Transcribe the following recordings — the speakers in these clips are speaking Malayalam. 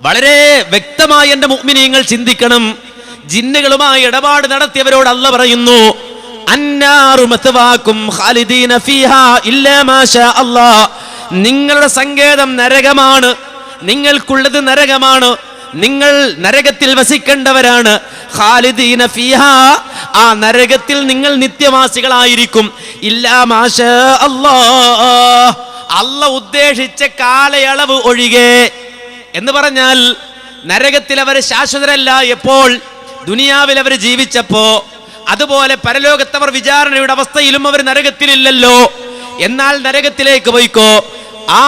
വളരെ വ്യക്തമായി എന്റെ മുഅ്മിനീങ്ങൾ ചിന്തിക്കണം. ജിന്നുകളുമായി ഇടപാട് നടത്തിയവരോട് അല്ല പറയുന്നു നിങ്ങളുടെ സങ്കേതം നരകമാണ് നിങ്ങൾക്കുള്ളത് നരകമാണ് നിങ്ങൾ നരകത്തിൽ വസിക്കേണ്ടവരാണ്. ഖാലിദീന ഫീഹാ ആ നരകത്തിൽ നിങ്ങൾ നിത്യവാസികളായിരിക്കും. ഇല്ലാ മാഷ അല്ലാ അല്ല ഉദ്ദേശിച്ച കാലയളവ് ഒഴികെ എന്ന് പറഞ്ഞാൽ നരകത്തിൽ അവർ ശാശ്വതരല്ല. എപ്പോൾ? ദുനിയാവിൽ അവർ ജീവിച്ചപ്പോ. അതുപോലെ പരലോകത്തവർ വിചാരണയുടെ അവസ്ഥയിലും അവർ നരകത്തിലില്ലല്ലോ. എന്നാൽ നരകത്തിലേക്ക് പോയിക്കോ? ആ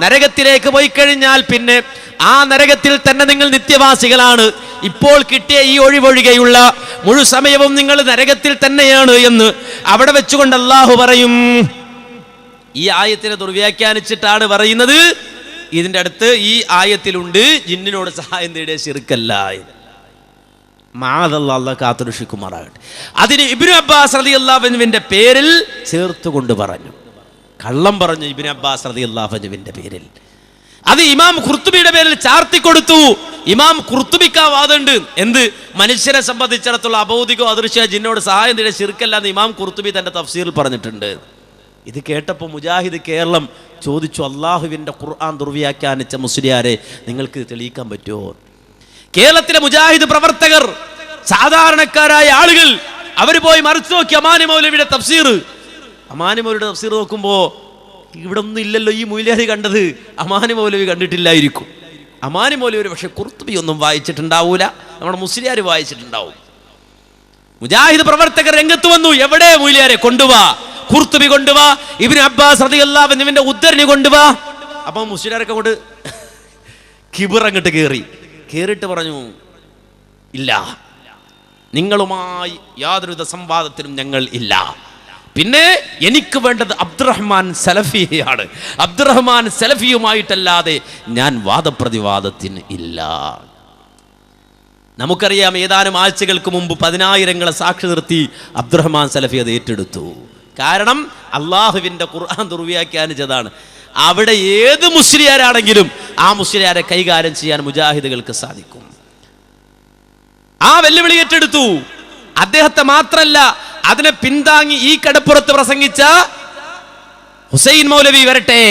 നരകത്തിലേക്ക് പോയി കഴിഞ്ഞാൽ പിന്നെ ആ നരകത്തിൽ തന്നെ നിങ്ങൾ നിത്യവാസികളാണ്. ഇപ്പോൾ കിട്ടിയ ഈ ഒഴിവൊഴികെയുള്ള മുഴു സമയവും നിങ്ങൾ നരകത്തിൽ തന്നെയാണ് എന്ന് അവിടെ വെച്ചുകൊണ്ട് അള്ളാഹു പറയും. ഈ ആയത്തിനെ ദുർവ്യാഖ്യാനിച്ചിട്ടാണ് പറയുന്നത്. ഇതിന്റെ അടുത്ത് ഈ ആയത്തിലുണ്ട് ജിന്നിനോട് സഹായം തേടിയ എന്ന്. മാതല്ല കാത്തുരക്ഷിക്കുമാറാകട്ടെ. അതിന് ഇബിനു അബ്ബാസ് അലി അള്ളാഹുവിന്റെ പേരിൽ ചേർത്തുകൊണ്ട് പറഞ്ഞു. കള്ളം പറഞ്ഞു ഇബിൻ അബ്ബാസ് അലി അള്ളാഹുവിന്റെ പേരിൽ. അത് ഇമാം ഖുർത്തുബിയുടെ പേരിൽ ചാർത്തി കൊടുത്തു. ഇമാം ഖുർത്തുബിക്ക വാദമുണ്ട്. എന്ത്? മനുഷ്യരെ സംബന്ധിച്ചിടത്തോളം അബൗദികോ അദൃശ്യ ജിന്നോട് സഹായം തേടിയ ശിർക്കല്ല എന്ന് ഇമാം ഖുർത്തുബി തന്റെ തഫ്സീറിൽ പറഞ്ഞിട്ടുണ്ട്. ഇത് കേട്ടപ്പോൾ മുജാഹിദ് കേരളം ചോദിച്ചു അള്ളാഹുവിന്റെ ഖുർആൻ ദുർവ്യാഖ്യാനിച്ച മുസ്ലിയാരെ നിങ്ങൾക്ക് തെളിയിക്കാൻ പറ്റുമോ? കേരളത്തിലെ മുജാഹിദ് പ്രവർത്തകർ സാധാരണക്കാരായ ആളുകൾ അവർ പോയി മറിച്ചു നോക്കി അമാനി മൗലവിയുടെ തഫ്സീർ. അമാനി മൗലവിയുടെ തഫ്സീർ നോക്കുമ്പോൾ ഇവിടെ ഒന്നും ഇല്ലല്ലോ ഈ മൂല്യാരി കണ്ടത്. അമാനി മൗലവി കണ്ടിട്ടില്ലായിരിക്കും. അമാനി മൗലവി പക്ഷെ കുർത്തുബി ഒന്നും വായിച്ചിട്ടുണ്ടാവൂല. നമ്മുടെ മുസ്ലിയാർ വായിച്ചിട്ടുണ്ടാവും. മുജാഹിദ് പ്രവർത്തകർ രംഗത്ത് വന്നു എവിടെ മൂല്യാരെ കൊണ്ടുവാ? കുർത്തുബി കൊണ്ടുവാ ഇബിന് അബ്ബാസ് റളിയല്ലാഹുവിന്റെ ഉദ്ധരണി കൊണ്ടുവാ. അപ്പൊ മുസ്ലിരൊക്കെ കൊണ്ട് കിബിറങ്ങിട്ട് കയറി കയറിട്ട് പറഞ്ഞു ഇല്ല. നിങ്ങളുമായി യാതൊരുവിധ സംവാദത്തിനും ഞങ്ങൾ ഇല്ല. പിന്നെ എനിക്ക് വേണ്ടത് അബ്ദുറഹ്മാൻ സലഫിയാണ് അബ്ദുറഹ്മാൻ സലഫിയുമായിട്ടല്ലാതെ ഞാൻ വാദപ്രതിവാദത്തിന് ഇല്ല. നമുക്കറിയാം ഏതാനും ആഴ്ചകൾക്ക് മുമ്പ് പതിനായിരങ്ങളെ സാക്ഷി നിർത്തി അബ്ദുറഹ്മാൻ സലഫി അത് ഏറ്റെടുത്തു. കാരണം അള്ളാഹുവിന്റെ ഖുർആൻ ദുർവ്യാഖ്യാനിച്ചതാണ്. അവിടെ ഏത് മുസ്ലിയാരാണെങ്കിലും ആ മുസ്ലിയാരെ കൈകാര്യം ചെയ്യാൻ മുജാഹിദുകൾക്ക് സാധിക്കും. ആ വെല്ലുവിളി ഏറ്റെടുത്തു. അദ്ദേഹത്തെ മാത്രല്ല അതിനെ പിന്താങ്ങി ഈ കടപ്പുറത്ത് പ്രസംഗിച്ച ഹുസൈൻ മൗലവി വരട്ടെ.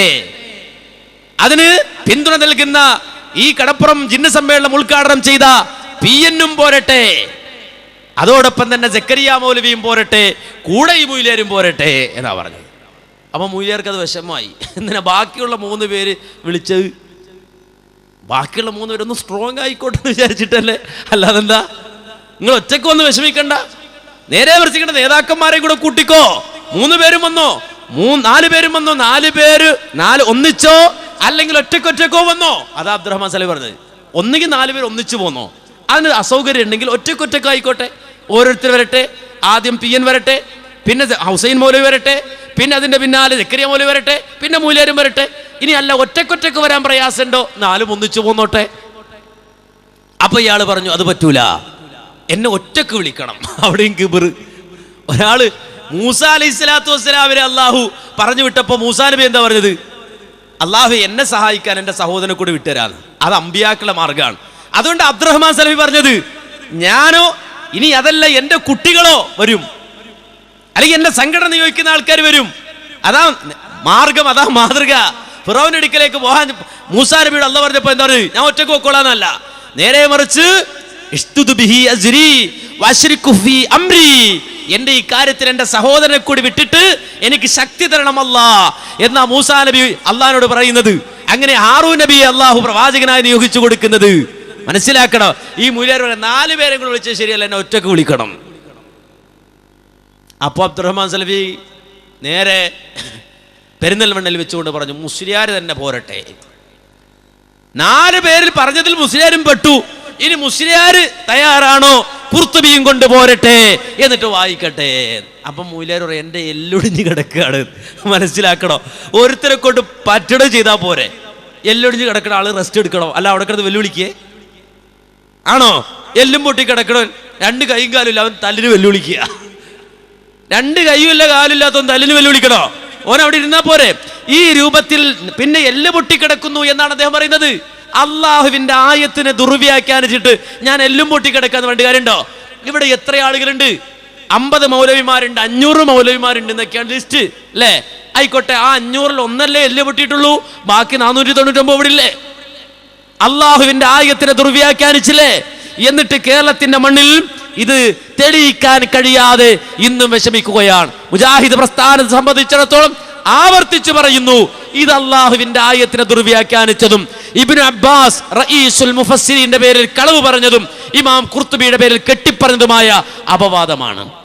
അതിന് പിന്തുണ നൽകുന്ന ഈ കടപ്പുറം ജിന്ന സമ്മേളനം ഉദ്ഘാടനം ചെയ്ത പി എന്നും പോരട്ടെ. അതോടൊപ്പം തന്നെ ജക്കരിയ മൗലവിയും പോരട്ടെ. കൂടെ ഈ മുയിലേരും പോരട്ടെ എന്നാ പറഞ്ഞത്. അപ്പൊ മുയിലേർക്ക് അത് വിഷമമായി. എന്തിനാ ബാക്കിയുള്ള മൂന്ന് പേര് വിളിച്ചത്? ബാക്കിയുള്ള മൂന്ന് പേരൊന്ന് സ്ട്രോങ് ആയിക്കോട്ടെ എന്ന് വിചാരിച്ചിട്ടല്ലേ? അല്ലാതെ എന്താ നിങ്ങൾ ഒറ്റയ്ക്ക് വന്ന് വിഷമിക്കണ്ട. നേരെ വിളിച്ചിക്കേണ്ട നേതാക്കന്മാരെ കൂടെ കൂട്ടിക്കോ. മൂന്ന് പേരും വന്നോ? മൂന്ന് നാല് പേരും വന്നോ? നാല് പേര് നാല് ഒന്നിച്ചോ? അല്ലെങ്കിൽ ഒറ്റയ്ക്ക് ഒറ്റക്കോ വന്നോ? അതാ അബ്ദുറഹ്മാൻ സലി പറഞ്ഞത്. ഒന്നുകിൽ നാല് പേര് ഒന്നിച്ചു പോന്നോ? അതിന് അസൗകര്യം ഉണ്ടെങ്കിൽ ഒറ്റക്കൊറ്റക്കായിക്കോട്ടെ ഓരോരുത്തർ വരട്ടെ. ആദ്യം പി എൻ വരട്ടെ പിന്നെ ഹുസൈൻ മൗലവി വരട്ടെ പിന്നെ അതിന്റെ പിന്നാലെ ജക്കരിയ മൗലവി വരട്ടെ പിന്നെ മൂല്യാരും വരട്ടെ. ഇനി അല്ല ഒറ്റക്കൊറ്റക്ക് വരാൻ പ്രയാസമുണ്ടോ? നാലും ഒന്നിച്ചു പോന്നോട്ടെ. അപ്പൊ ഇയാൾ പറഞ്ഞു അത് പറ്റൂല. എന്നെ ഒറ്റയ്ക്ക് വിളിക്കണം. അവിടെയും കിബിർ. ഒരാൾ മൂസ അലൈഹി സ്വലാത്തു വസ്സലാമിനെ അള്ളാഹു പറഞ്ഞു വിട്ടപ്പോ മൂസാ നബി എന്താ പറഞ്ഞത്? അള്ളാഹു എന്നെ സഹായിക്കാൻ എന്റെ സഹോദരനെ കൂടെ വിട്ടുതരാന്ന്. അത് അമ്പിയാക്കളുടെ മാർഗമാണ് അതുകൊണ്ട് അബ്ദുറഹ്മാൻ സലഫി പറഞ്ഞത് ഞാനോ ഇനി അതല്ല എന്റെ കുട്ടികളോ വരും. അല്ലെങ്കിൽ എന്റെ സംഘടന നിയോഗിക്കുന്ന ആൾക്കാർ വരും. അതാ മാർഗം അതാ മാതൃക. അടുക്കലേക്ക് പോകാൻ മൂസാ നബിയുടെ അല്ല പറഞ്ഞപ്പോ എന്താ പറയുക? ഞാൻ ഒറ്റയ്ക്ക് പോയിക്കോളാന്നല്ല. നേരെ മറിച്ച് അംരി. എന്റെ ഈ കാര്യത്തിൽ എന്റെ സഹോദരനെ കൂടി വിട്ടിട്ട് എനിക്ക് ശക്തി തരണമല്ല എന്നാ മൂസാ നബി അള്ളഹാനോട് പറയുന്നത്. അങ്ങനെ ആറു നബി അള്ളാഹു പ്രവാചകനായി നിയോഗിച്ചു കൊടുക്കുന്നത്. മനസ്സിലാക്കണം. ഈ മൂല്യർ നാല് പേരെ കൂടെ വിളിച്ചത് ശരിയല്ല എന്നെ ഒറ്റയ്ക്ക് വിളിക്കണം. അപ്പോൾ അബ്ദുറഹ്മാൻ സലഫി നേരെ പെരുന്നൽമണ്ണിൽ വെച്ചുകൊണ്ട് പറഞ്ഞു മുസ്ലിയാർ തന്നെ പോരട്ടെ. നാല് പേരിൽ പറഞ്ഞതിൽ മുസ്ലിയാരും പെട്ടു. ഇനി മുസ്ലിയാർ തയ്യാറാണോ? കുർത്തുബിയും കൊണ്ട് പോരട്ടെ എന്നിട്ട് വായിക്കട്ടെ. അപ്പം മൂലാർ പറയും എന്റെ എല്ലൊടിഞ്ഞ് കിടക്കുകയാണ്. മനസ്സിലാക്കണോ? ഒരുത്തരെ കൊണ്ട് പറ്റണം ചെയ്താൽ പോരെ. എല്ലൊടിഞ്ഞ് കിടക്കണ ആൾ റെസ്റ്റ് എടുക്കണോ. അല്ല അവിടെ കിടന്ന് വെല്ലുവിളിക്കേ. ആണോ? എല്ലും പൊട്ടി കിടക്കണോ രണ്ട് കൈയും കാലില്ല അവൻ തല്ലിന് വെല്ലുവിളിക്കുക. രണ്ട് കൈയുമില്ല കാലില്ലാത്തവൻ തല്ലിന് വെല്ലുവിളിക്കണോ? ഓൻ അവിടെ ഇരുന്നാ പോരെ. ഈ രൂപത്തിൽ പിന്നെ എല്ല് പൊട്ടിക്കിടക്കുന്നു എന്നാണ് അദ്ദേഹം പറയുന്നത്. അള്ളാഹുവിന്റെ ആയത്തിനെ ദുർവ്യാഖ്യാനിച്ചിട്ട് ഞാൻ എല്ലും പൊട്ടിക്കിടക്കാന്ന് വേണ്ട കാര്യമുണ്ടോ? ഇവിടെ എത്ര ആളുകളുണ്ട്? അമ്പത് മൗലവിമാരുണ്ട് അഞ്ഞൂറ് മൗലവിമാരുണ്ട് എന്നൊക്കെയാണ് ലിസ്റ്റ് അല്ലേ? ആയിക്കോട്ടെ ആ അഞ്ഞൂറിൽ ഒന്നല്ലേ എല്ല് പൊട്ടിയിട്ടുള്ളൂ ബാക്കി നാനൂറ്റി തൊണ്ണൂറ്റൊമ്പത് ഇവിടെ ഇല്ലേ? അള്ളാഹുവിന്റെ ആയത്തിനെ ദുർവ്യാഖ്യാനിച്ചില്ലേ? എന്നിട്ട് കേരളത്തിന്റെ മണ്ണിൽ ഇത് തെളിയിക്കാൻ കഴിയാതെ ഇന്നും വിഷമിക്കുകയാണ്. മുജാഹിദ് പ്രസ്ഥാനത്തെ സംബന്ധിച്ചിടത്തോളം ആവർത്തിച്ചു പറയുന്നു ഇത് അള്ളാഹുവിന്റെ ആയത്തിനെ ദുർവ്യാഖ്യാനിച്ചതും ഇബ്നു അബ്ബാസ് റഈസുൽ മുഫസ്സിരിന്റെ പേരിൽ കളവ് പറഞ്ഞതും ഇമാം കുർത്തുബിയുടെ പേരിൽ കെട്ടിപ്പറഞ്ഞതുമായ അപവാദമാണ്.